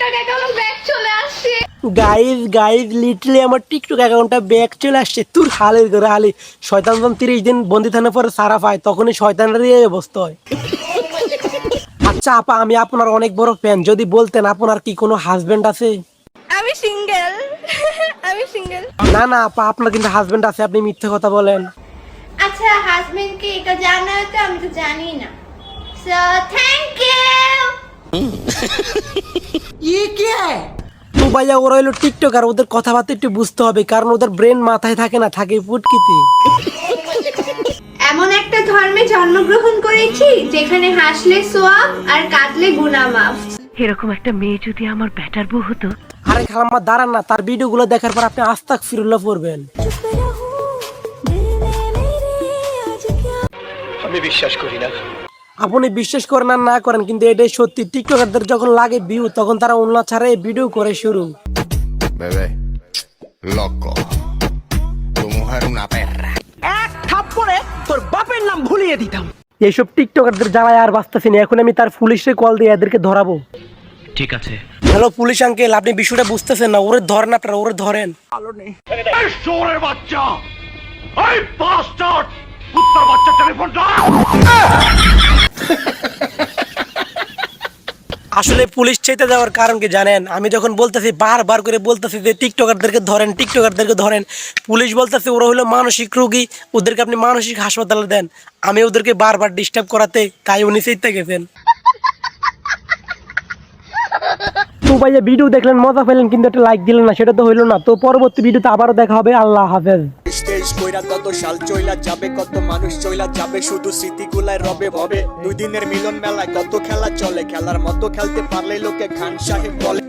TikTok account back চলে আসছে। Guys guys literally আমার টিকটক অ্যাকাউন্টটা ব্যাক চলে আসছে। তোর হালের করে হালি। শয়তান যখন তিরিশ দিন বন্দি থানার পরে সারা পায় তখনই শয়তানের এই অবস্থা হয়। আচ্ছা আপা আমি আপনার অনেক বড় ফ্যান যদি বলতেন আপনার কি কোনো হাজবেন্ড আছে? আমি সিঙ্গেল আমি সিঙ্গেল না না আপা আপনার কিন্তু হাজবেন্ড আছে আপনি মিথ্যে কথা বলেন। আচ্ছা হাজবেন্ড কি এটা জানা তো? আমি তো জানি না সো থ্যাংক ইউ তো ভাইয়া ওরা হলো টিকটক আর ওদের কথাবার্তা একটু বুঝতে হবে কারণ ওদের ব্রেন মাথায় থাকে না থাকে ফুটকিতে। এমন একটা ধর্মে জন্মগ্রহণ করেছি যেখানে হাসলে সোয়াব আর কাঁদলে গুনা মাফ। এরকম একটা মেয়ে যদি আমার ব্যাটার বউ হতো? আরে খালাম্মা দাঁড়ান না তার ভিডিওগুলো দেখার পর আপনি আস্তাক ফিরুল্লাহ পড়বেন। আপনি বিশ্বাস করেন আর না করেন কিন্তু এটাই সত্যি। টিকটকারদের যখন লাগে ভিউ তখন তারা অন্য ছাড়া এই ভিডিও করে শুরু। mujer una perra. এইসব টিকটকারদের জ্বালায় আর বাঁচতেছি না এখন আমি তার পুলিশে কল দিয়ে এদেরকে ধরাবো। ঠিক আছে। হ্যালো পুলিশ আঙ্কেল আপনি বিষয়টা বুঝতেছেন না ওরে ধরেন। আপনারা ওরে ধরেন আসলে পুলিশ চাইতে যাওয়ার কারণ কি জানেন? আমি যখন বলতেছি, বারবার করে বলতেছি যে টিকটকারদেরকে ধরেন টিকটকারদেরকে ধরেন, পুলিশ বলতেছে ওরা হলো মানসিক রোগী, ওদেরকে আপনি মানসিক হাসপাতালে দেন। আমি ওদেরকে বারবার ডিস্টার্ব করাতে, তাই উনি চাইতে গেছেন। তো ভাই ভিডিও দেখলেন, মজা পেলেন কিন্তু একটা লাইক দিলেন না, সেটা তো হইল না। তো পরবর্তী ভিডিওতে আবারও দেখা হবে। আল্লাহ হাফেজ। স্টেজ কইরা কত সাল চইলা যাবে, কত মানুষ চইলা যাবে, শুধু স্মৃতিগুলায় রবে ভবে। দুই দিনের মিলন মেলায় কত খেলা চলে, খেলার মতো খেলতে পারলে লোকে খান সাহেব বলে।